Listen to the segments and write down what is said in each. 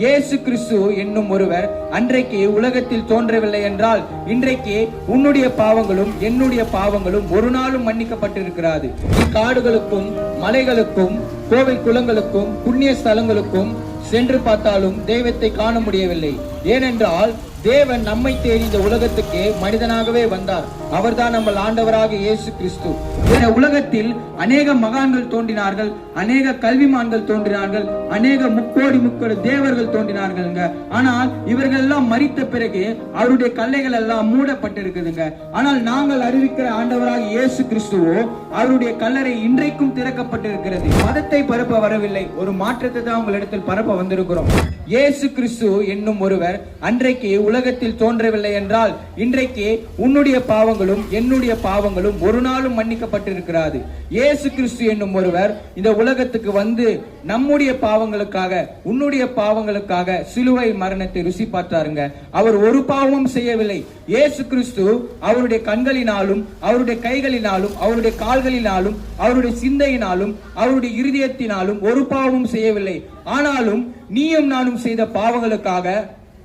இயேசு கிறிஸ்து என்னும் ஒருவர் அன்றைக்கு உலகத்தில் தோன்றவில்லை என்றால் இன்றைக்கு உன்னுடைய பாவங்களும் என்னுடைய பாவங்களும் ஒரு நாளும் மன்னிக்கப்பட்டிருக்கிறது. காடுகளுக்கும் மலைகளுக்கும் கோவில் குளங்களுக்கும் புண்ணிய ஸ்தலங்களுக்கும் சென்று பார்த்தாலும் தெய்வத்தை காண முடியவில்லை. ஏனென்றால் தேவன் நம்மை தேடி இந்த உலகத்துக்கு மனிதனாகவே வந்தார். அவர்தான் நம்ம ஆண்டவராக இயேசு கிறிஸ்து. இந்த உலகத்தில் அநேக மகான்கள் தோன்றினார்கள் அநேக கல்விமான்கள் தோன்றினார்கள் அநேக முக்கோடி முக்கோடி தேவர்கள் தோன்றினார்கள்ங்க. ஆனால் இவர்கள் எல்லாம் மறித்த பிறகு அவருடைய கல்லைகள் எல்லாம் மூடப்பட்டிருக்குதுங்க. ஆனால் நாங்கள் அறிவிக்கிற ஆண்டவராக இயேசு கிறிஸ்துவோ அவருடைய கல்லறை இன்றைக்கும் திறக்கப்பட்டிருக்கிறது. மதத்தை பரப்ப வரவில்லை. ஒரு மாற்றத்தை தான் உங்களிடத்தில் பரப்ப வந்திருக்கிறோம். இயேசு கிறிஸ்து என்னும் ஒருவர் அன்றைக்கு உலகத்தில் தோன்றவில்லை என்றால் இன்றைக்கு உன்னுடைய பாவங்களும் என்னுடைய பாவங்களும் ஒரு நாளும் மன்னிக்கப்பட்டிருக்கிறாது. இயேசு கிறிஸ்து என்னும் ஒருவர் இந்த உலகத்துக்கு வந்து நம்முடைய பாவங்களுக்காக உன்னுடைய பாவங்களுக்காக சிலுவை மரணத்தை ருசி பார்த்தாருங்க. அவர் ஒரு பாவமும் செய்யவில்லை. இயேசு கிறிஸ்து அவருடைய கண்களினாலும் அவருடைய கைகளினாலும் அவருடைய கால்களினாலும் அவருடைய சிந்தையினாலும் அவருடைய இருதயத்தினாலும் ஒரு பாவமும் செய்யவில்லை. ஆனாலும் நீயும் நானும் செய்த பாவங்களுக்காக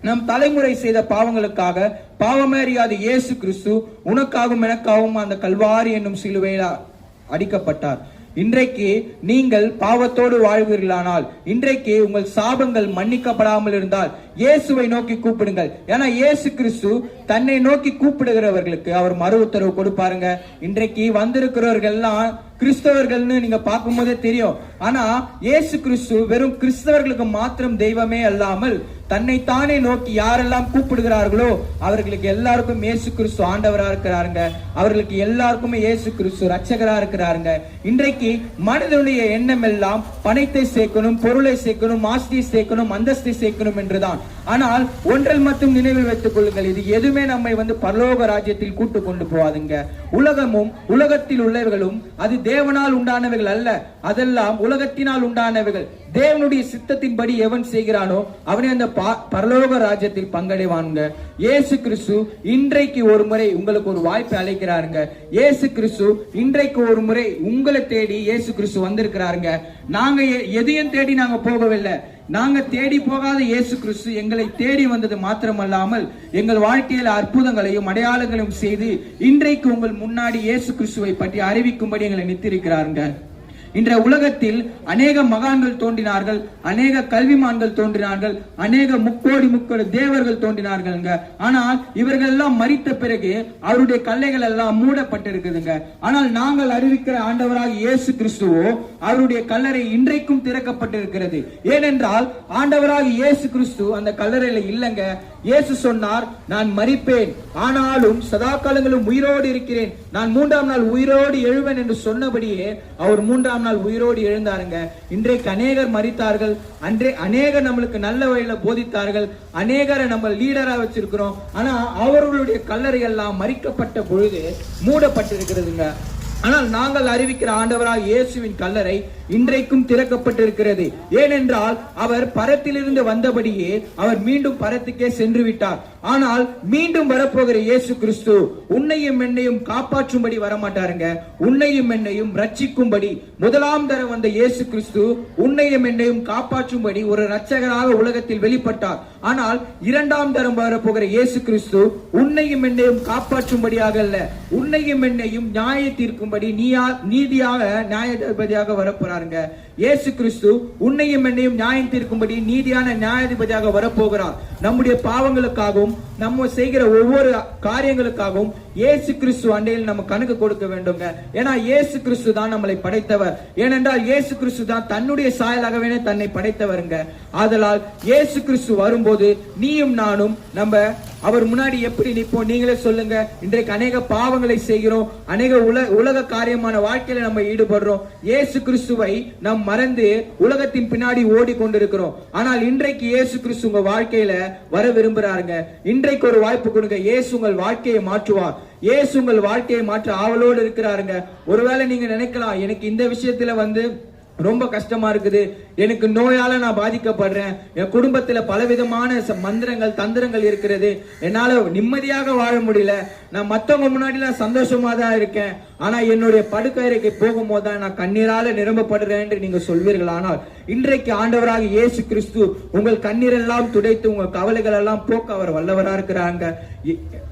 நம் தலைமுறை செய்த பாவங்களுக்காக பாவமேறியாத இயேசு கிறிஸ்து உனக்காகவும் எனக்காகவும் அந்த கல்வாரி என்னும் சிலுவையில் அடிக்கப்பட்டார். இன்றைக்கு நீங்கள் பாவத்தோடு வாழ்வீர்களானால் இன்றைக்கு உங்கள் சாபங்கள் மன்னிக்கப்படாமல் இருந்தால் இயேசுவை நோக்கி கூப்பிடுங்கள். ஏன்னா இயேசு கிறிஸ்து தன்னை நோக்கி கூப்பிடுகிறவர்களுக்கு அவர் மறு உத்தரவு கொடுப்பாருங்க. இன்றைக்கு வந்திருக்கிறவர்கள் எல்லாம் கிறிஸ்தவர்கள்னு நீங்க பார்க்கும்போதே தெரியும். ஆனா இயேசு கிறிஸ்து வெறும் கிறிஸ்தவர்களுக்கு மாத்திரம் தெய்வமே அல்லாமல் தன்னைத்தானே நோக்கி யாரெல்லாம் கூப்பிடுகிறார்களோ அவர்களுக்கு எல்லாருக்கும் இயேசு கிறிஸ்து ஆண்டவரா இருக்கிறாருங்க. அவர்களுக்கு எல்லாருக்குமே இயேசு கிறிஸ்து ரட்சகரா இருக்கிறாருங்க. இன்றைக்கு மனிதனுடைய எண்ணம் எல்லாம் பணத்தை சேர்க்கணும் பொருளை சேர்க்கணும் ஆஸ்தியை சேர்க்கணும் அந்தஸ்தை சேர்க்கணும் என்றுதான். ஆனால் ஒன்றில் மட்டும் நினைவில் வைத்துக் கொள்ளுங்கள். இது எதுவுமே எதுவுமே நம்மை வந்து பரலோக ராஜ்யத்தில் கூட்டு கொண்டு போவாதுங்க உலகமும் உலகத்தில் உள்ளவர்களும் அது தேவனால் உண்டானவைகள் அல்ல. அதெல்லாம் உலகத்தினால் உண்டானவைகள். தேவனுடைய சித்தத்தின்படி எவன் செய்கிறானோ அவனே அந்த பரலோக ராஜ்யத்தில் பங்கடைவானுங்க. இயேசு கிறிஸ்து இன்றைக்கு ஒரு முறை உங்களுக்கு ஒரு வாய்ப்பை அழைக்கிறாருங்க இயேசு கிறிஸ்து இன்றைக்கு ஒரு முறை உங்களை தேடி இயேசு கிறிஸ்து வந்திருக்கிறாருங்க. நாங்க எதையும் தேடி நாங்க போகவில்லை. நாங்கள் தேடி போகாத இயேசு கிறிஸ்து எங்களை தேடி வந்தது மாத்திரமல்லாமல் எங்கள் வாழ்க்கையில் அற்புதங்களையும் அடையாளங்களையும் செய்து இன்றைக்கு உங்கள் முன்னாடி இயேசு கிறிஸ்துவை பற்றி அறிவிக்கும்படி எங்களை நித்திருக்கிறாருங்க. இன்றைய உலகத்தில் அநேக மகான்கள் தோன்றினார்கள் அநேக கல்விமான்கள் தோன்றினார்கள் அநேக முக்கோடி முக்கோடி தேவர்கள் தோன்றினார்கள்ங்க. ஆனால் இவர்கள் எல்லாம் மறித்த பிறகு அவருடைய கல்லைகள் எல்லாம் மூடப்பட்டிருக்குதுங்க. ஆனால் நாங்கள் அறிவிக்கிற ஆண்டவராக இயேசு கிறிஸ்துவோ அவருடைய கல்லறை இன்றைக்கும் திறக்கப்பட்டிருக்கிறது. ஏனென்றால் ஆண்டவராக இயேசு கிறிஸ்து அந்த கல்லறையில இல்லைங்க. இயேசு சொன்னார் நான் மறிப்பேன் ஆனாலும் சதா காலங்களும் உயிரோடு இருக்கிறேன். நான் மூன்றாம் நாள் உயிரோடு எழுவேன் என்று சொன்னபடியே அவர் மூன்றாம் நாள் உயிரோடு எழுந்தாருங்க. இன்றைக்கு அநேகர் மறித்தார்கள் அன்றே அநேகர் நம்மளுக்கு நல்ல வழியில போதித்தார்கள். அநேகரை நம்ம லீடரா வச்சிருக்கிறோம். ஆனா அவர்களுடைய கல்லறை எல்லாம் மறிக்கப்பட்ட பொழுது மூடப்பட்டிருக்கிறதுங்க. ஆனால் நாங்கள் அறிவிக்கிற ஆண்டவராக இயேசுவின் கல்லறை இன்றைக்கும் திறக்கப்பட்டிருக்கிறது. ஏனென்றால் அவர் பரத்திலிருந்து வந்தபடியே அவர் மீண்டும் பரத்துக்கே சென்று விட்டார். ஆனால் மீண்டும் வரப்போகிற இயேசு கிறிஸ்து உன்னையும் என்னையும் காப்பாற்றும்படி வரமாட்டாருங்க. உன்னையும் என்னையும் ரட்சிக்கும்படி முதலாம் தர வந்த இயேசு கிறிஸ்து உன்னையும் என்னையும் காப்பாற்றும்படி ஒரு ரட்சகராக உலகத்தில் வெளிப்பட்டார். ஆனால் இரண்டாம் தரம் வரப்போகிற இயேசு கிறிஸ்து உன்னையும் என்னையும் காப்பாற்றும்படியாக அல்ல. உன்னையும் என்னையும் நியாய தீர்க்கும்படி நீயா நீதியாக நியாயாதிபதியாக வரப்போறாருங்க. இயேசு கிறிஸ்து உன்னையும் என்னையும் நியாயம் தீர்க்கும்படி நீதியான நியாயாதிபதியாக வரப்போகிறார். நம்முடைய பாவங்களுக்காகவும் நம்ம செய்கிற ஒவ்வொரு காரியங்களுக்காகவும் இயேசு கிறிஸ்து அண்டையில் நம்ம கணக்கு கொடுக்க வேண்டுங்க. ஏன்னா இயேசு கிறிஸ்து தான் நம்மளை படைத்தவர். ஏனென்றால் இயேசு கிறிஸ்து தான் தன்னுடைய சாயலாகவே தன்னை படைத்தவருங்க. ஆதலால் இயேசு கிறிஸ்து வரும்போது நீயும் நானும் நம்ம அவர் முன்னாடி எப்படி நிற்போம் நீங்களே சொல்லுங்க. இன்றைக்கு அநேக பாவங்களை செய்கிறோம். அநேக உல உலக காரியமான வாழ்க்கையில நம்ம ஈடுபடுறோம். இயேசு கிறிஸ்துவை நாம் மறந்து உலகத்தின் பின்னாடி ஓடி கொண்டிருக்கிறோம் ஆனால் இன்றைக்கு இயேசு கிறிஸ்து உங்க வாழ்க்கையில வர விரும்புறாருங்க. இன்றைக்கு ஒரு வாய்ப்பு கொடுங்க. இயேசு உங்கள் வாழ்க்கையை மாற்றுவார். இயேசு உங்கள் வாழ்க்கையை மாற்ற ஆவலோடு இருக்கிறாருங்க. ஒருவேளை நீங்க நினைக்கலாம் எனக்கு இந்த விஷயத்துல வந்து ரொம்ப கஷ்டமா இருக்குது. எனக்கு நோயால நான் பாதிக்கப்படுறேன். என் குடும்பத்துல பலவிதமான மந்திரங்கள் தந்திரங்கள் இருக்கிறது. என்னால நிம்மதியாக வாழ முடியல. நான் மத்தவங்க முன்னாடி நான் சந்தோஷமா தான் இருக்கேன். ஆனா என்னுடைய படுக்கையறைக்கு போகும்போது தான் நான் கண்ணீரால நிரம்பப்படுறேன் என்று நீங்க சொல்வீர்கள் ஆனால் இன்றைக்கு ஆண்டவராக இயேசு கிறிஸ்து உங்கள் கண்ணீரெல்லாம் துடைத்து உங்கள் கவலைகள் எல்லாம் போக்க அவர் வல்லவரா இருக்கிறாங்க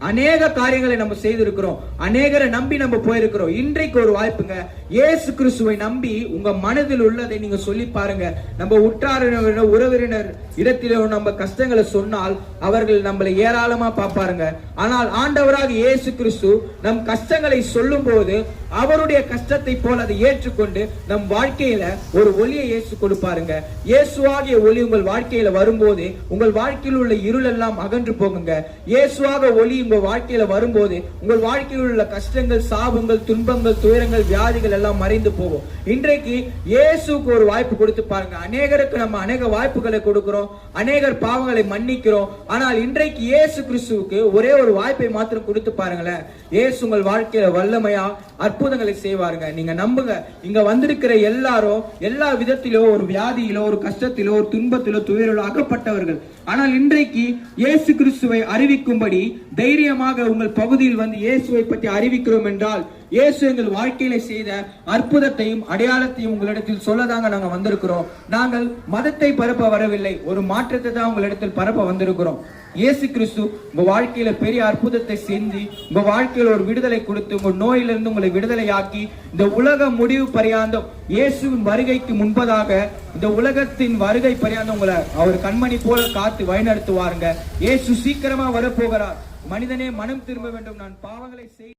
அநேக காரியங்களை நம்ம செய்திருக்கிறோம். அநேகரை நம்பி நம்ம போயிருக்கிறோம். இன்றைக்கு ஒரு வாய்ப்புங்க. இயேசு கிறிஸ்துவை நம்பி உங்க மனதில் உள்ளதை நீங்க சொல்லி பாருங்க. நம்ம உற்றாரினர் உறவினர் இடத்திலே நம்ம கஷ்டங்களை சொன்னால் அவர்கள் நம்மளை ஏராளமா பார்ப்பாருங்க. ஆனால் ஆண்டவராக இயேசு கிறிஸ்து நம் கஷ்டங்களை சொல்லும் போது அவருடைய கஷ்டத்தை போல அதை ஏற்றுக்கொண்டு நம் வாழ்க்கையில ஒரு ஒளியை இயேசு கொடுப்பாருங்க. இயேசுவாகிய ஒளி உங்கள் வாழ்க்கையில வரும்போது உங்கள் வாழ்க்கையில் உள்ள இருள் எல்லாம் அகன்று போகுங்க. இயேசுவாக ஒளி உங்கள் வாழ்க்கையில வரும்போது உங்கள் வாழ்க்கையில் உள்ள கஷ்டங்கள் சாபங்கள் துன்பங்கள் துயரங்கள் வியாதிகள் எல்லாம் மறைந்து போகும். இன்றைக்கு இயேசுக்கு ஒரு வாய்ப்பு கொடுத்து பாருங்க. அநேகருக்கு நம்ம அநேக வாய்ப்புகளை கொடுக்கிறோம். அநேகர் பாவங்களை மன்னிக்கிறோம். ஆனால் இன்றைக்கு இயேசு கிறிஸ்துவுக்கு ஒரே ஒரு வாய்ப்பை மாத்திரம் கொடுத்து பாருங்களேன். இயேசு உங்கள் வாழ்க்கையில வல்லமையா அற்புதங்களை செய்வாருங்க. நீங்க நம்புங்க. இங்க வந்திருக்கிற எல்லாரும் எல்லா விதத்திலோ ஒரு வியாதியிலோ ஒரு கஷ்டத்திலோ ஒரு துன்பத்திலோ துயரிலோ அகப்பட்டவர்கள். ஆனால் இன்றைக்கு இயேசு கிறிஸ்துவை அறிவிக்கும்படி தைரியமாக உங்கள் பகுதியில் வந்து இயேசுவை பற்றி அறிவிக்கிறோம் என்றால் இயேசு எங்கள் வாழ்க்கையில செய்த அற்புதத்தையும் அடையாளத்தையும் உங்களிடத்தில் சொல்லதாங்க நாங்க வந்திருக்கிறோம். நாங்கள் மதத்தை பரப்ப வரவில்லை. ஒரு மாற்றத்தை தான் உங்களிடத்தில் பரப்ப வந்திருக்கிறோம். இயேசு கிறிஸ்து உங்க வாழ்க்கையில பெரிய அற்புதத்தை செஞ்சு உங்க வாழ்க்கையில ஒரு விடுதலை கொடுத்து உங்க நோயிலிருந்து உங்களை விடுதலையாக்கி இந்த உலக முடிவு பரியாந்தம் இயேசுவின் வருகைக்கு முன்பதாக இந்த உலகத்தின் வருகை பரியாந்தம் உங்களை அவர் கண்மணி போல காத்து வழிநடத்துவாருங்க. இயேசு சீக்கிரமா வரப்போகிறார். மனிதனே மனம் திரும்ப வேண்டும். நான் பாவங்களை செய்